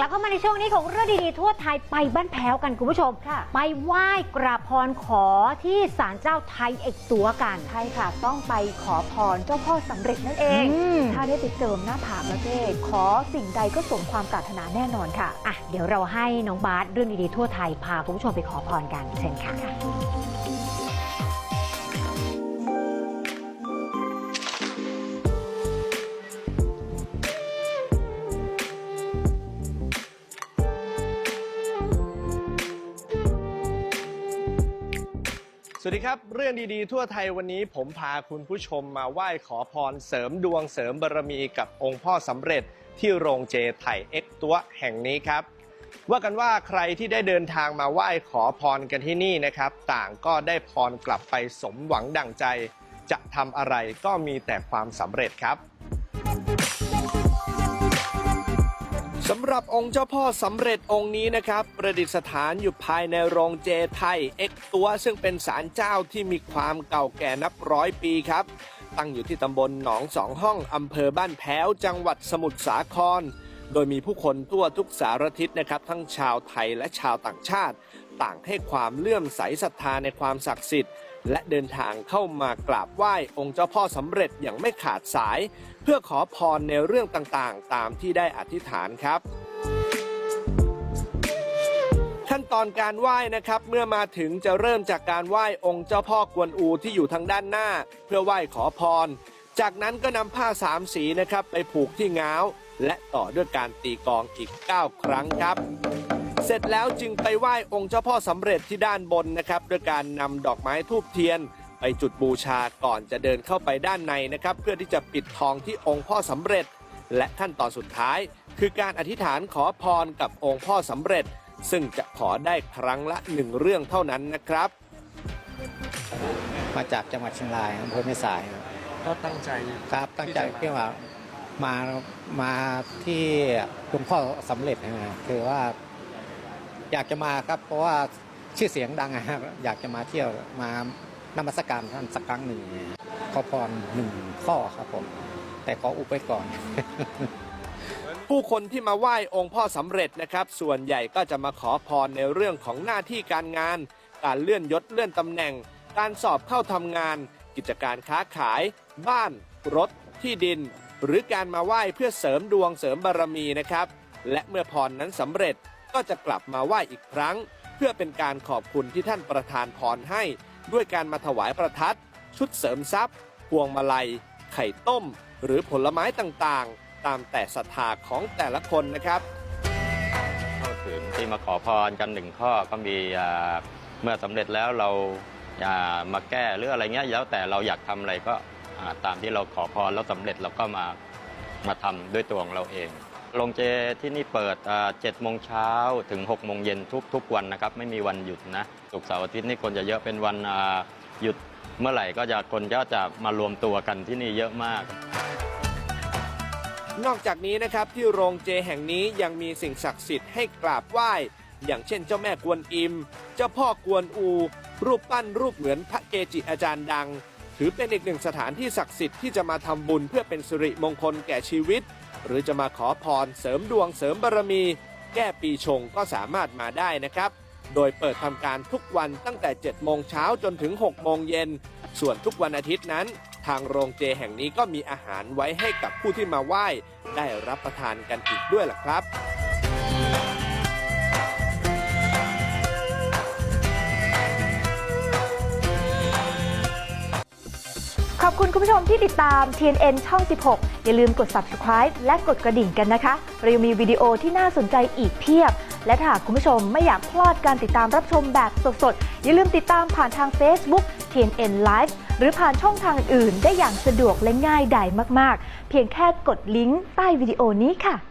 กลับเข้ามาในช่วงนี้ของเรื่องดีๆทั่วไทยไปบ้านแพ้วกันคุณผู้ชม ค่ะ ไปไหว้กราบพรขอที่ศาลเจ้าไทยเอกตัวกัน ใช่ค่ะ ต้องไปขอพรเจ้าพ่อสำเร็จนั่นเอง อืม ถ้าได้ไปเจิมหน้าผากแล้วเจ้ขอสิ่งใดก็สมความปรารถนาแน่นอนค่ะ อะ เดี๋ยวเราให้น้องบาสเรื่องดีๆทั่วไทยพาคุณผู้ชมไปขอพรกันเชิญค่ะ วัสดีครับ เรื่องดีๆ ทั่วไทยวันนี้ผมพาคุณผู้ชมมาไหว้ขอพรเสริมดวงเสริมบารมีกับองค์พ่อสำเร็จที่โรงเจไถ่เอ็กตัวแห่งนี้ครับ ว่ากันว่าใครที่ได้เดินทางมาไหว้ขอพรกันที่นี่นะครับ ต่างก็ได้พรกลับไปสมหวังดั่งใจ จะทำอะไรก็มีแต่ความสำเร็จครับ สำหรับองค์เจ้าพ่อสำเร็จองค์นี้นะครับ ประดิษฐานอยู่ภายในโรงเจไทยเอ็กตัวซึ่งเป็นศาลเจ้าที่มีความเก่าแก่นับร้อยปีครับ ตั้งอยู่ที่ตำบลหนองสองห้องอำเภอบ้านแพ้ว จังหวัดสมุทรสาคร โดยมีผู้คนทั่วทุกสารทิศนะครับ ทั้งชาวไทยและชาวต่างชาติ ต่างให้ความเลื่อมใสศรัทธาในความศักดิ์สิทธิ์ และเดินทางเข้ามากราบไหว้องค์เจ้าพ่อสำเร็จอย่างไม่ขาดสาย เพื่อขอพรในเรื่องต่างๆ ตามที่ได้อธิษฐานครับขั้นตอนการไหว้นะครับเมื่อมาถึงจะเริ่มจากการไหว้องค์เจ้าพ่อกวนอูที่อยู่ทางด้านหน้า เพื่อไหว้ขอพร จากนั้นก็นำผ้าสามสีนะครับไปผูกที่ง้าว และต่อด้วยการตีกองอีก 9 ครั้งครับ เสร็จแล้วจึงไปไหว้องค์เจ้าพ่อสำเร็จที่ด้านบนนะครับด้วยการนำดอกไม้ทูบเทียน ไปจุดบูชาก่อนจะเดินเข้าไปด้านในนะครับ เพื่อที่จะปิดทองที่องค์พ่อสำเร็จ และขั้นตอนสุดท้าย คือการอธิษฐานขอพรกับองค์พ่อสำเร็จ ซึ่งจะขอได้ครั้งละหนึ่งเรื่องเท่านั้นนะครับ มาจากจังหวัดเชียงรายอำเภอแม่สายครับก็ตั้งใจครับตั้งใจเพื่อว่ามามาที่หลวงพ่อสำเร็จนะคือว่า อยากจะมาครับเพราะว่าชื่อเสียงดังนะครับอยากจะมาเที่ยวมานมัสการท่านสักครั้งหนึ่งขอพรหนึ่งข้อครับผม แต่ขออุบไว้ก่อน ผู้คนที่มาไหว้องค์พ่อสำเร็จนะครับ ส่วนใหญ่ก็จะมาขอพรในเรื่องของหน้าที่การงาน การเลื่อนยศเลื่อนตำแหน่ง การสอบเข้าทำงาน กิจการค้าขาย บ้าน รถ ที่ดิน หรือการมาไหว้เพื่อเสริมดวงเสริมบารมีนะครับ และเมื่อพรนั้นสำเร็จ ก็จะกลับมาไหว้อีกครั้ง เพื่อเป็นการขอบคุณที่ท่านประทานพรให้ ด้วยการมาถวายประทัด ชุดเสริมทรัพย์ พวงมาลัย ไข่ต้ม หรือผลไม้ต่างๆ ตามแต่ศรัทธาของแต่ละคนนะครับพูดถึงที่มาขอพรกันหนึ่งข้อก็มีเมื่อสำเร็จแล้วเรามาแก้หรืออะไรเงี้ยแล้วแต่เราอยากทำอะไรก็ตามที่เราขอพรแล้วสำเร็จเราก็มามาทำด้วยตัวของเราเอง โรงเจที่นี่เปิดเจ็ดโมงเช้าถึง6กโมงเย็นทุกทุกวันนะครับ ไม่มีวันหยุดนะศุกร์เสาร์อาทิตย์นี่คนจะเยอะเป็นวันหยุดเมื่อไหร่ก็จะคนก็จะมารวมตัวกันที่นี่เยอะมาก นอกจากนี้นะครับที่โรงเจแห่งนี้ยังมีสิ่งศักดิ์สิทธิ์ให้กราบไหว้ อย่างเช่นเจ้าแม่กวนอิม เจ้าพ่อกวนอู รูปปั้นรูปเหมือนพระเกจิอาจารย์ดัง ถือเป็นอีกหนึ่งสถานที่ศักดิ์สิทธิ์ที่จะมาทำบุญเพื่อเป็นสิริมงคลแก่ชีวิต หรือจะมาขอพรเสริมดวงเสริมบารมี แก้ปีชงก็สามารถมาได้นะครับ โดยเปิดทำการทุกวันตั้งแต่ 7 โมงเช้าจนถึง 6 โมงเย็น ส่วนทุกวันอาทิตย์นั้น ทางโรงเจแห่งนี้ก็มีอาหารไว้ให้กับผู้ที่มาไหว้ ได้รับประทานกันอีกด้วยล่ะครับ อบคุณคุณผู้ชมที่ติดตาม TNN ช่อง 16 อย่าลืมกด subscribe และกดกระดิ่งกันนะคะ เรายังมีวิดีโอที่น่าสนใจอีกเพียบ และถ้าหากคุณผู้ชมไม่อยากพลาดการติดตามรับชมแบบสดๆ อย่าลืมติดตามผ่านทาง Facebook TNN Live หรือผ่านช่องทางอื่นๆได้อย่างสะดวกและง่ายดายมากๆ เพียงแค่กดลิงก์ใต้วิดีโอนี้ค่ะ